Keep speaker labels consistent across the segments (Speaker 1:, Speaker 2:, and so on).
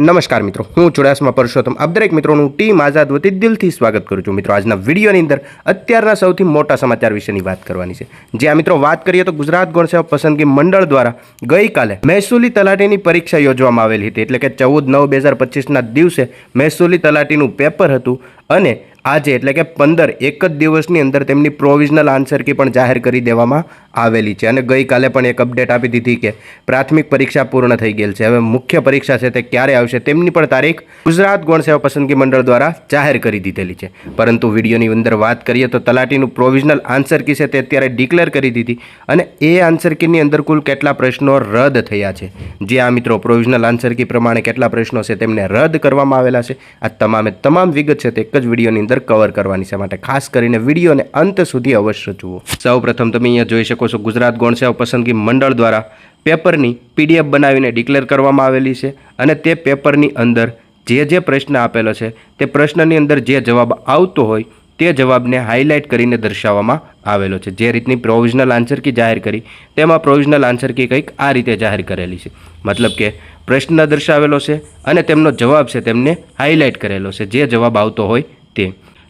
Speaker 1: નમસ્કાર મિત્રો, હું ચુડાસમા પરસોત્તમ. આપ દરેક મિત્રોનું ટીમ આઝાદ વતી દિલથી સ્વાગત કરું છું. મિત્રો, આજના વિડીયોની અંદર અત્યારના સૌથી મોટા સમાચાર વિશેની વાત કરવાની છે. જે આ મિત્રો વાત કરીએ તો ગુજરાત ગૌણ સેવા પસંદગી મંડળ દ્વારા ગઈકાલે મહેસૂલી તલાટીની પરીક્ષા યોજવામાં આવેલી હતી. એટલે કે ચૌદ નવ બે હજાર પચીસના દિવસે મહેસૂલી તલાટીનું પેપર હતું અને આજે એટલે કે પંદર એક જ દિવસની અંદર તેમની પ્રોવિઝનલ આન્સર કી પણ જાહેર કરી દેવામાં આવેલી છે. અને ગઈકાલે પણ એક અપડેટ આપી દીધી કે પ્રાથમિક પરીક્ષા પૂર્ણ થઈ ગયેલ છે. હવે મુખ્ય પરીક્ષા છે તે ક્યારે આવશે તેમની પણ તારીખ ગુજરાત ગૌણ સેવા પસંદગી મંડળ દ્વારા જાહેર કરી દીધેલી છે. પરંતુ વિડીયોની અંદર વાત કરીએ તો તલાટીનું પ્રોવિઝનલ આન્સર કી છે તે અત્યારે ડિક્લેર કરી દીધી અને એ આન્સર કીની અંદર કુલ કેટલા પ્રશ્નો રદ થયા છે? જે આ મિત્રો પ્રોવિઝનલ આન્સર કી પ્રમાણે કેટલા પ્રશ્નો છે તેમને રદ કરવામાં આવેલા છે. આ તમામે તમામ વિગત છે તે એક જ વિડીયોની અંદર કવર કરવાની છે. માટે ખાસ કરીને વિડીયોને અંત સુધી અવશ્ય જુઓ. સૌપ્રથમ તમે અહીંયા જોઈ શકો છો ગુજરાત ગૌણ સેવા પસંદગી મંડળ દ્વારા પેપરની પીડીએફ બનાવીને ડિક્લેર કરવામાં આવેલી છે અને તે પેપરની અંદર જે જે પ્રશ્ન આપેલો છે તે પ્રશ્નની અંદર જે જવાબ આવતો હોય તે જવાબને હાઇલાઇટ કરીને દર્શાવવામાં આવેલો છે. જે રીતની પ્રોવિઝનલ આન્સર કી જાહેર કરી તેમાં પ્રોવિઝનલ આન્સર કી કંઈક આ રીતે જાહેર કરેલી છે. મતલબ કે પ્રશ્ન દર્શાવેલો છે અને તેમનો જવાબ છે તેમને હાઇલાઇટ કરેલો છે. જે જવાબ આવતો હોય તે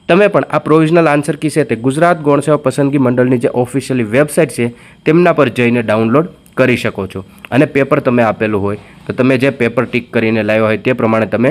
Speaker 1: તમે પણ આ પ્રોવિઝનલ આન્સર કી છે તે ગુજરાત ગૌણસેવા પસંદગી મંડળની જે ઓફિશિયલી વેબસાઇટ છે, તેમના પર જઈને ડાઉનલોડ કરી શકો છો. અને પેપર તમે આપેલું હોય, તો તમે જે પેપર ટીક કરીને લાવ્યો હોય તે પ્રમાણે તમે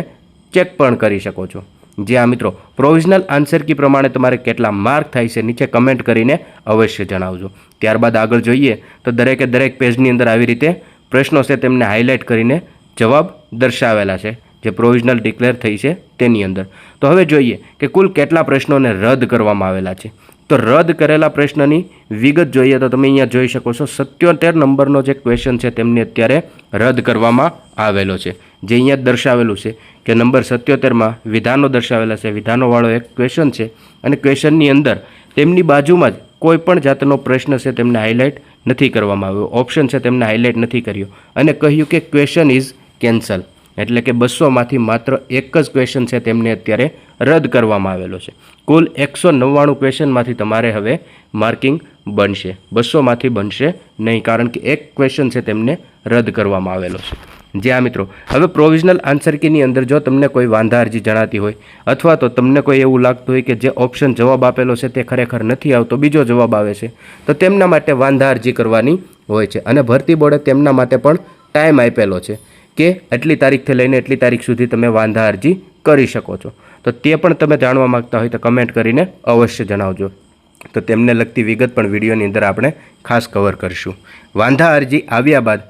Speaker 1: ચેક પણ કરી શકો છો. જે આ મિત્રો પ્રોવિઝનલ આન્સર કી પ્રમાણે તમારે કેટલા માર્ક થાય છે, નીચે કમેન્ટ કરીને અવશ્ય જણાવજો. ત્યારબાદ આગળ જોઈએ, તો દરેકે દરેક પેજની અંદર આવી રીતે પ્રશ્નો છે તેમને હાઇલાઇટ કરીને જવાબ દર્શાવેલા છે. જે પ્રોવિઝનલ ડિક્લેર થઈ છે તેની અંદર. તો હવે જોઈએ કે કુલ કેટલા પ્રશ્નોને રદ કરવામાં આવેલા છે. તો રદ કરેલા પ્રશ્નની વિગત જોઈએ તો તમે અહીંયા જોઈ શકો છો સત્યોતેર નંબરનો જે ક્વેશ્ચન છે તેમને અત્યારે રદ કરવામાં આવેલો છે. જે અહીંયા દર્શાવેલું છે કે નંબર સત્યોતેરમાં વિધાનો દર્શાવેલા છે. વિધાનોવાળો એક ક્વેશ્ચન છે અને ક્વેશ્ચનની અંદર તેમની બાજુમાં જ કોઈ પણ જાતનો પ્રશ્ન છે તેમને હાઇલાઇટ નથી કરવામાં આવ્યો. ઓપ્શન છે તેમને હાઇલાઇટ નથી કર્યો. અને કહ્યું કે ક્વેશ્ચન ઇઝ કેન્સલ એટલે કે બસોમાંથી માત્ર એક જ ક્વેશ્ચન છે તેમને અત્યારે રદ કરવામાં આવેલો છે. કુલ એકસો નવ્વાણું ક્વેશ્ચનમાંથી તમારે હવે માર્કિંગ બનશે. બસોમાંથી બનશે નહીં, કારણ કે એક ક્વેશ્ચન છે તેમને રદ કરવામાં આવેલો છે. જે આ મિત્રો. હવે પ્રોવિઝનલ આન્સર કીની અંદર જો તમને કોઈ વાંધા અરજી જણાતી હોય, અથવા તો તમને કોઈ એવું લાગતું હોય કે જે ઓપ્શન જવાબ આપેલો છે તે ખરેખર નથી આવતો, બીજો જવાબ આવે છે, તો તેમના માટે વાંધા અરજી કરવાની હોય છે. અને ભરતી બોર્ડે તેમના માટે પણ ટાઈમ આપેલો છે. કે એટલી તારીખથી લઈને એટલી તારીખ સુધી તમે વાંધા અરજી કરી શકો છો. તો તે પણ તમે જાણવા માગતા હોય તો કમેન્ટ કરીને અવશ્ય જણાવજો. તો તેમને લગતી વિગત પણ વિડીયોની અંદર આપણે ખાસ કવર કરીશું. વાંધા અરજી આવ્યા બાદ,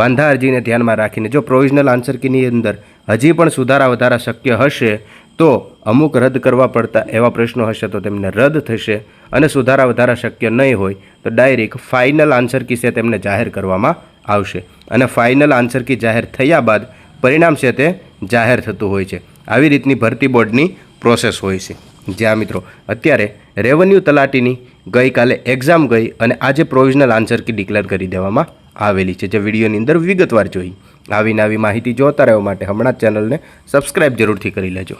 Speaker 1: વાંધા અરજીને ધ્યાનમાં રાખીને જો પ્રોવિઝનલ આન્સર કીની અંદર હજી પણ સુધારા વધારા શક્ય હશે, તો અમુક રદ કરવા પડતા એવા પ્રશ્નો હશે તો તેમને રદ થશે અને સુધારા વધારા શક્ય નહીં હોય તો ડાયરેક્ટ ફાઇનલ આન્સર કી તેમને જાહેર કરવામાં આવશે અને ફાઇનલ આન્સર કી જાહેર થયા બાદ પરિણામ છે તે જાહેર થતું હોય છે. આવી રીતની ભરતી બોર્ડની પ્રોસેસ હોય છે. જ્યાં મિત્રો, અત્યારે રેવન્યુ તલાટીની ગઈકાલે એક્ઝામ ગઈ અને આજે પ્રોવિઝનલ આન્સર કી ડિક્લેર કરી દેવામાં આવેલી છે. જે વિડીયોની અંદર વિગતવાર જોઈ. આવી નવી માહિતી જોતા રહેવા માટે હમણાં ચેનલને સબસ્ક્રાઇબ જરૂરથી કરી લેજો.